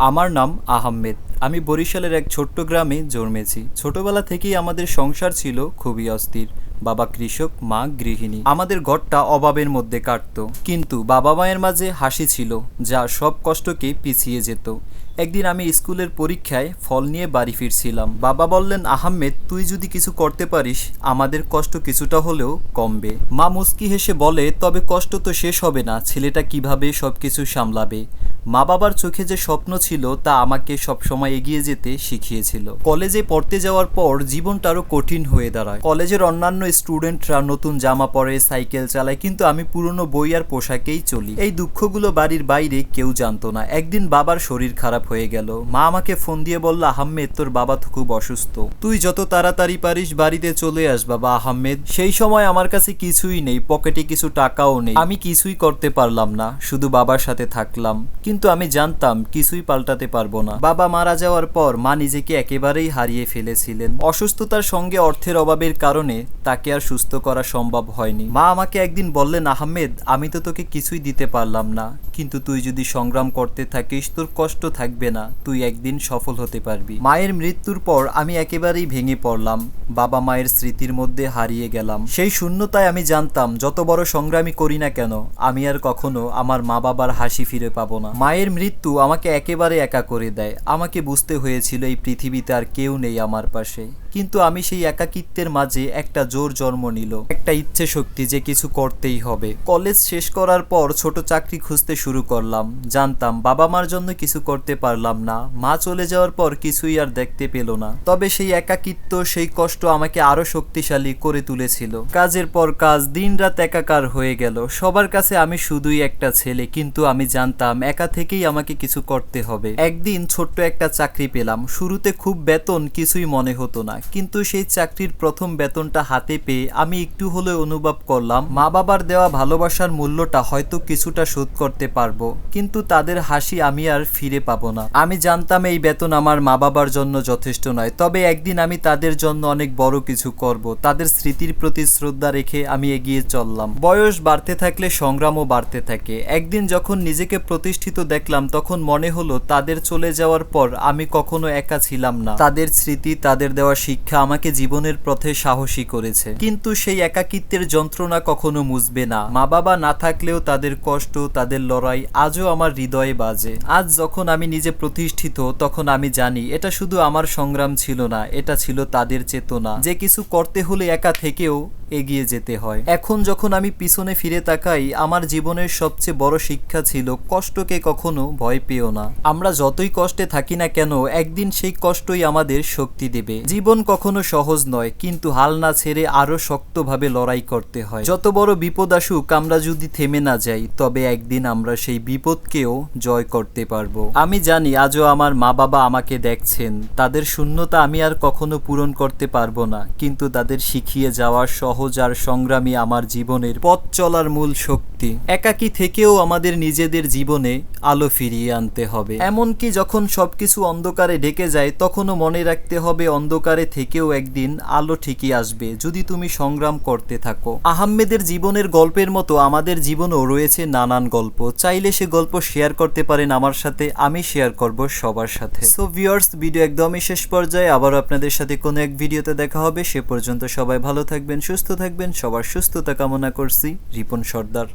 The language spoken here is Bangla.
আমার নাম আহমেদ। আমি বরিশালের এক ছোট্ট গ্রামে জন্মেছি। ছোটবেলা থেকেই আমাদের সংসার ছিল খুবই অস্থির। বাবা কৃষক, মা গৃহিণী। আমাদের ঘরটা অভাবের মধ্যে কাটত। কিন্তু বাবা মায়ের মাঝে হাসি ছিল, যা সব কষ্টকে পিছিয়ে যেত। একদিন আমি স্কুলের পরীক্ষায় ফল নিয়ে বাড়ি ফিরছিলাম। বাবা বললেন, আহমেদ, তুই যদি কিছু করতে পারিস, আমাদের কষ্ট কিছুটা হলেও কমবে। মা মুস্কি হেসে বলে, তবে কষ্ট তো শেষ হবে না, ছেলেটা কীভাবে সবকিছু সামলাবে? মা বাবার চোখে যে স্বপ্ন ছিল, তা আমাকে সবসময় এগিয়ে যেতে শিখিয়েছিল। কলেজে পড়তে যাওয়ার পর জীবনটা আরও কঠিন হয়ে দাঁড়ায়। কলেজের অন্যান্য স্টুডেন্টরা নতুন জামা পরে, সাইকেল চালায়, কিন্তু আমি পুরনো বই আর পোশাকেই চলি। এই দুঃখগুলো বাড়ির বাইরে কেউ জানতো না। একদিন বাবার শরীর খারাপ হয়ে গেল। মা আমাকে ফোন দিয়ে বলল, আহমেদ, তোর বাবা তো খুব অসুস্থ। তুই যত তাড়াতাড়ি পারিস বাড়িতে চলে আস বাবা আহমেদ। সেই সময় আমার কাছে কিছুই নেই, পকেটে কিছু টাকাও নেই। আমি কিছুই করতে পারলাম না, শুধু বাবার সাথে থাকলাম। কিন্তু আমি জানতাম, কিছুই পাল্টাতে পারব না। বাবা মারা যাওয়ার পর মা নিজেকে একেবারেই হারিয়ে ফেলেছিলেন। অসুস্থতার সঙ্গে অর্থের অভাবের কারণে তাকে আর সুস্থ করা সম্ভব হয়নি। মা আমাকে একদিন বললেন, আহমেদ, আমি তো তোকে কিছুই দিতে পারলাম না। কিন্তু তুই যদি সংগ্রাম করতে থাকিস, তোর কষ্ট থাকবে। না, তুই একদিন সফল হতে পারবি। মায়ের মৃত্যুর পর আমি একেবারেই ভেঙে পড়লাম, বাবা মায়ের স্মৃতির মধ্যে হারিয়ে গেলাম। সেই শূন্যতায় আমি জানতাম, যত বড় সংগ্রামী করি না কেন, আমি আর কখনো আমার মা বাবার হাসি ফিরে পাবো না। মায়ের মৃত্যু আমাকে একেবারে একা করে দেয়। আমাকে বুঝতে হয়েছিল এই পৃথিবীতে আর কেউ নেই আমার পাশে। কিন্তু আমি সেই একাকিত্বের মাঝে একটা জোর জন্ম নিল, একটা ইচ্ছে শক্তি যে কিছু করতেই হবে। কলেজ শেষ করার পর ছোট চাকরি খুঁজতে শুরু করলাম, জানতাম বাবা মার জন্য কিছু করতে পারলাম না। মা চলে যাওয়ার পর কিছুই আর দেখতে পেল না। তবে সেই একাকিত্ব, সেই কষ্ট আমাকে আরও শক্তিশালী করে তুলেছিল। কাজের পর কাজ, দিনরাত একাকার হয়ে গেল। সবার কাছে আমি শুধুই একটা ছেলে, কিন্তু আমি জানতাম একা থেকেই আমাকে কিছু করতে হবে। একদিন ছোট্ট একটা চাকরি পেলাম। শুরুতে খুব বেতন, কিছুই মনে হতো না। কিন্তু সেই চাকরির প্রথম বেতনটা হাতে পেয়ে আমি একটু হলেও অনুভব করলাম মা বাবার দেওয়া ভালোবাসার মূল্যটা হয়তো কিছুটা শোধ করতে পারব। কিন্তু তাদের হাসি আমি আর ফিরে পাবো না। আমি জানতাম এই বেতন আমার মা বাবার জন্য যথেষ্ট নয়, তবে একদিন আমি তাদের জন্য অনেক বড় কিছু করব। তাদের স্মৃতির প্রতি শ্রদ্ধা রেখে আমি এগিয়ে চললাম। বয়স বাড়তে থাকলে সংগ্রামও বাড়তে থাকে। একদিন যখন নিজেকে প্রতিষ্ঠিত দেখলাম, তখন মনে হলো তাদের চলে যাওয়ার পর আমি কখনো একা ছিলাম না। তাদের স্মৃতি, তাদের দেওয়া শিক্ষা আমাকে জীবনের পথে সাহসী করেছে। কিন্তু সেই একাকিত্বের যন্ত্রণা কখনো মুছবে না। মা বাবা না থাকলেও তাদের কষ্ট, তাদের লড়াই আজও আমার হৃদয়ে বাজে। আজ যখন আমি নিজে প্রতিষ্ঠিত, তখন আমি জানি এটা শুধু আমার সংগ্রাম ছিল না, এটা ছিল তাদের চেতনা। যে কিছু করতে হলে একা থেকেও এগিয়ে যেতে হয়। এখন যখন আমি পিছনে ফিরে তাকাই, আমার জীবনের সবচেয়ে বড় শিক্ষা ছিল, কষ্টকে কখনো ভয় পেও না। আমরা যতই কষ্টে থাকি না কেন, একদিন সেই কষ্টই আমাদের শক্তি দেবে। জীবন কখনো সহজ নয়, কিন্তু হাল না ছেড়ে আরও শক্তভাবে লড়াই করতে হয়। যত বড় বিপদ আসুক, আমরা যদি থেমে না যাই, তবে একদিন আমরা সেই বিপদকেও জয় করতে পারব। আমি জানি আজও আমার মা বাবা আমাকে দেখছেন। তাদের শূন্যতা আমি আর কখনো পূরণ করতে পারব না, কিন্তু তাদের শিখিয়ে যাওয়ার সহজ আর সংগ্রামী আমার জীবনের পথ চলার মূল শক্তি। একাকী থেকেও আমাদের নিজেদের জীবনে আলো ফিরিয়ে আনতে হবে। এমনকি যখন সবকিছু অন্ধকারে ঢেকে যায়, তখনও মনে রাখতে হবে অন্ধকারে থেকেও একদিন আলো ঠিকই আসবে, যদি তুমি সংগ্রাম করতে থাকো। আহমেদের জীবনের গল্পের মতো আমাদের জীবনেও রয়েছে নানান গল্প। চাইলে সে গল্প শেয়ার করতে পারেন আমার সাথে, আমি শেয়ার করব সবার সাথে। সো ভিউয়ার্স ভিডিও একদমই শেষ পর্যায়ে। আবার আপনাদের সাথে কোনো এক ভিডিওতে দেখা হবে। সে পর্যন্ত সবাই ভালো থাকবেন, সুস্থ থাকবেন। সবার সুস্থতা কামনা করছি, রিপন সর্দার।